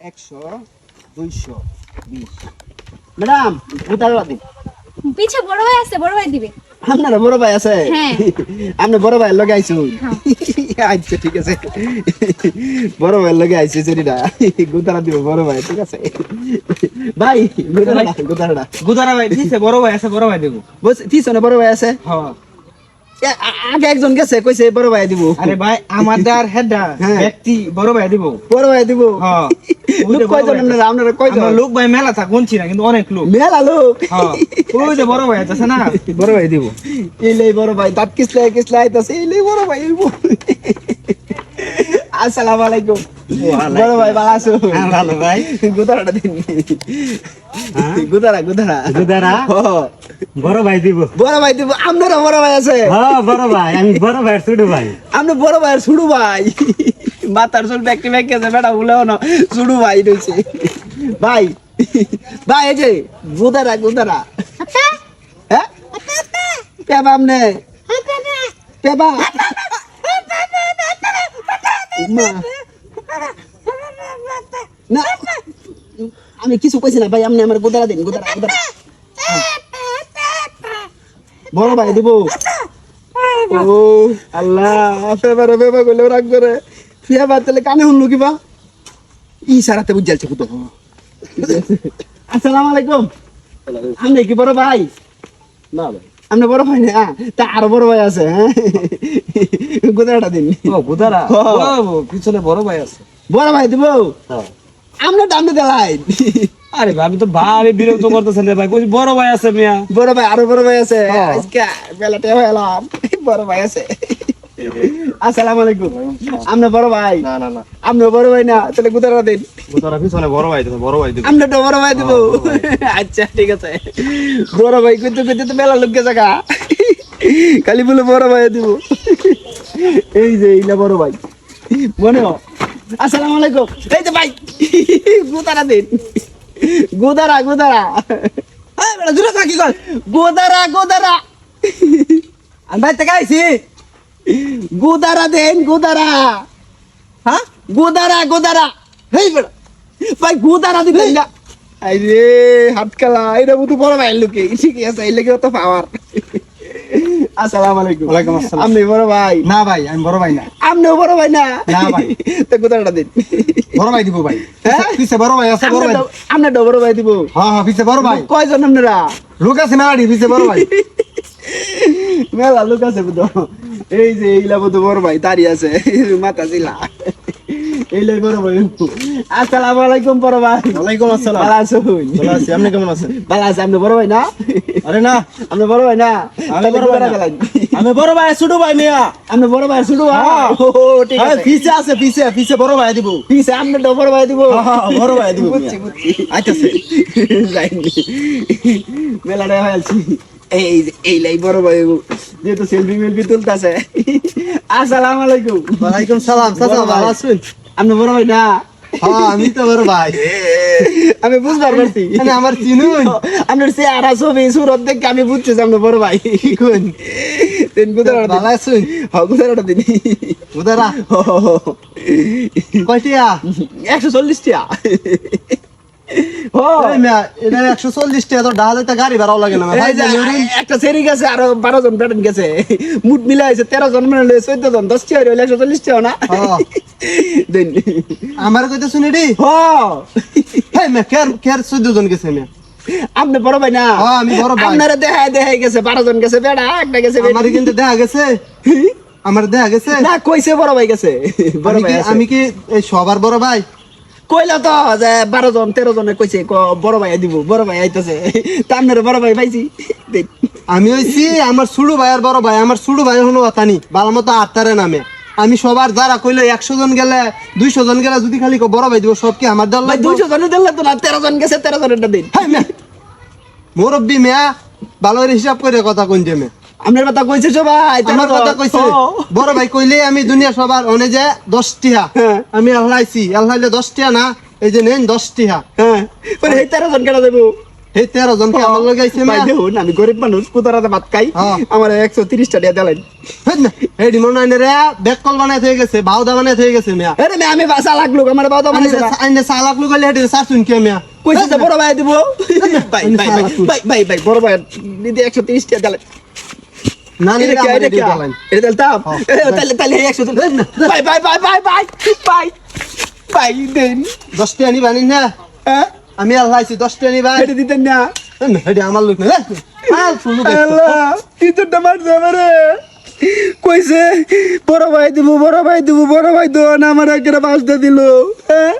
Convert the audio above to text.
একশো দুইশো বিশ। ম্যাডাম উতারা দিন পিছে বড় ভাই আছে বড় ভাই দিবে। আপনার বড় ভাই আছে? হ্যাঁ। আপনি বড় ভাই লগে আইসুন আচ্ছা ঠিক আছে। বড় ভাই লগে আইসি সেটা দিব বড় ভাই ঠিক আছে। ভাই গুতারা গুতারা গুদারা ভাই দিছে বড় ভাই আছে বড় ভাই দেবো। বস তিনশো বড় ভাই আছে? হ্যাঁ। আগে একজন গেছে কইছে বড় ভাই দিব। আরে ভাই হেডা হ্যাঁ। ব্যক্তি বড় ভাই দিব। বড় ভাই দিব। হ্যাঁ লোক কয়জন আপনারা? আপনারা কয়জন? আমরা লোক ভাই মেলা থাক গুনছি না কিন্তু অনেক লোক। মেলা লোক? হ্যাঁ ওই যে বড় ভাই আছে না? বড় ভাই দিব। বড় ভাই দাঁত কিসলাই কিসলাই আইতাছে এইলাই বড় ভাই আসসালামু আলাইকুম। বড় ভাই ভালো আছো ভালো ভাই। গুদারাটা দিন গুদারা গুদারা গুদারা? ও, বড় ভাই দিব বড় ভাই দিব আপনারা বড় ভাই আছে হ্যাঁ বড় ভাই আমি বড় ভাই ছোট ভাই আপনি বড় ভাই ছুড়ু ভাই মাথার চুল ব্যাগটি ব্যাগ গেছে বেটা উলেও না ছুড়ু ভাই রয়েছে ভাই ভাই এই যে গুদারা গুদারা হ্যাঁ পেবা আমনে পেবা মা আমি কিছু কইছি না, ভাই, আপনি আমার গোদারা দিন, গুদারা গুদারা। বড় ভাই, দিব। ও, আল্লাহ ফেবারে ফেবা করলে রাগ করে। ফেবার তাহলে কানে শুনলো কিবা ই সারাতে বুঝালছে কুতো। আসসালামু আলাইকুম। আপনি কি বড় ভাই? না, ভাই। আপনি বড় ভাই না তা আরও বড় ভাই আছে হ্যাঁ? গুদারাটা দিন। ও গুদারা? হ্যাঁ। ও পিছনে বড় ভাই আছে। বড় ভাই দিব? আমরা দামে দেলাই। আরে ভাই আমি তো ভারী বিরক্ত করতেছেন রে ভাই। কই বড় ভাই আছে মিয়া? বড় ভাই আরও বড় ভাই আছে। হ্যাঁ। আজকে বেলাতে হলাম। বড় ভাই আছে। আসসালামু আলাইকুম। আপনি বড় ভাই? না না না। আপনি বড় ভাই না? তাহলে গুদারা দিন। গুদারা পিছনে বড় ভাই দেবো বড় ভাই দেবো। আমরা তো বড় ভাই দিব। আচ্ছা ঠিক আছে। বড় ভাই কিন্তু কিন্তু তো মেলা লোক গেছে গা। খালি বলে বড় ভাই দিব। এই যে এইলা বড় ভাই। মনে হয়। আসসালামু আলাইকুম। এই যে ভাই গুদারা দিন। গুদারা গুদারা। গোদারা গোদারা। আমি ভাই থেকে আইছি গোদারা দেন গোদারা। হ্যাঁ? গোদারা গোদারা। হেই বেড়া। ভাই গোদারা দিবেন না আরে হাত কালা। এটা বুঝতে বড় ভাই লোকে। ঠিক আছে এই লেগে তো পাওয়ার আসসালামু আলাইকুম ওয়ালাইকুম আসসালাম। আপনি বড় ভাই? না ভাই আমি বড় ভাই না। আপনিও বড় ভাই না? না ভাই। তো গোদারাটা দিন। বড় ভাই দিব ভাই। হ্যাঁ? পিছে বড় ভাই আছে বড় ভাই। আপনার বড় ভাই দিব। হ্যাঁ হ্যাঁ পিছে বড় ভাই। কয়জন আপনারা? লোক আছে মেলাডি পিছে বড় ভাই। মেলা লোক আছে এই যে এইলা বুঝো বড় ভাই দাঁড়িয়ে আছে। মাথা ছিলা এইলাই বড় ভাই। আসসালামু আলাইকুম বড় ভাই। ওয়ালাইকুম আসসালাম। ভালো আছো? ভালো আছি। আপনি কেমন আছেন? ভালো আছে। আপনি বড় ভাই না? আরে না। আপনি বড় ভাই না? আমি বড় ভাই না। আমি বড় ভাই ছোট ভাই মিয়া। আপনি বড় ভাই শুরু হ্যাঁ। ও ঠিক আছে। পিছে আছে পিছে পিছে বড় ভাই দিব। পিছে আপনি তো বড় ভাই দিব। হ্যাঁ, বড় ভাই দিব। বুঝছি বুঝছি। আইতাছে। যাইনি। মেলাটা হয়েছি। এই যে এইলাই বড় ভাই যেহেতু সেলফি মেলফি তুলতেছে। আসসালামু আলাইকুম। ওয়ালাইকুম সালাম চাচা ভালো আছেন? আপনি বড় ভাই না? হ্যাঁ আমি তো বড় ভাই। আমি বুঝবার পারছি। মানে আমার চিনুন। আপনার সে আড়া ছবি সুরত দেখে আমি বুঝছি যে আপনি বড় ভাই। কোন? তিন গুদারা ভালো আছেন? হ গুদারাটা দিন। উদারা কয়টিয়া? একশো চল্লিশ টিয়া ও। এই মিয়া এটা একশো চল্লিশ টাকা তো গাড়ি ভাড়াও লাগে না ভাই। এই যে একটা সেরি গেছে আরও বারো জন গেছে। মুঠ মিলা হয়েছে তেরো জন মানে চোদ্দ জন দশ টিয়া হইলে একশো চল্লিশ টিয়া না। আমার কইতে শুনি রে? চোদ্দ জন গেছে মিয়া? আপনি বড় ভাই না? আমি বড় ভাই। আপনারা দেখায় দেখায় গেছে বারো জন গেছে বেড়া একটা গেছে আমার কিন্তু দেখা গেছে। আমার দেখা গেছে। না কইছে বড় ভাই গেছে। বড় আমি ভাই কি- আমি কি এই সবার বড় ভাই? কইলা তো যে বারো জন তেরো জনে কইছে বড় ভাই দিব বড় ভাই আইতেছে। তা আপনারা বড় ভাই পাইছি। আমি হইছি আমার সুড়ু ভাই আর বড় ভাই। আমার সুড়ু ভাই হলো আতানি ভালো মতো আত্মারে নামে। আমি সবার যারা কইলে একশো জন গেলে দুইশো জন গেলে যদি খালি বড় ভাই দিব সব কি আমার দল দুইশো জনে দিলে তো না তেরো জন গেছে তেরো জনেরটা দিন। মুরব্বী মেয়া ভালো করে হিসাব করে কথা কোন যে মেয়ে। আপনার কথা কইছে সবাই আমার কথা কইছে। বড় ভাই কইলে আমি দুনিয়া সবার অনে যে হ্যাঁ। আমি আল্লাইছি আল্লাইলে দশ টিহা না? এই যে নেন দশ টিহা হ্যাঁ এই তেরো জন কেটে দেবো? তেরো জন কি আমার লগে আইছে ভাই মেয়া দেখুন আমি গরিব মানুষ কুতারাতে ভাত খাই। আমার একশো তিরিশটা টাকা দিলেন এই ডিমন আইনে রে কল বানাই হয়ে গেছে বাউদা বানাই হয়ে গেছে মেয়া। আরে মে আমি বাসা লাগল আমার বানাইছে না। আইনে লুগাইলে হেডে সার শুন কে মেয়া? কইছে যে বড় ভাই দিব। ভাই ভাই ভাই। ভাই ভাই ভাই বড় ভাই দিদি একশো তিরিশ টাকা দিলেন না এটা কি এটা কি? এটা দিলাম হ্যাঁ। তাহলে তাহলে একশো ভাই ভাই ভাই ভাই ভাই ভাই ভাই দেন। দশটা আনি বানি না আমি আল্লাহ আইছি দশটা আনি ভাই এটা দিতেন না। হেডে আমার লোক না। তিনটা মারছে আমারে। কইছে বড় ভাই দিব বড় ভাই দিব বড় ভাই দো না আমার একটা বাসটা দিল। হ্যাঁ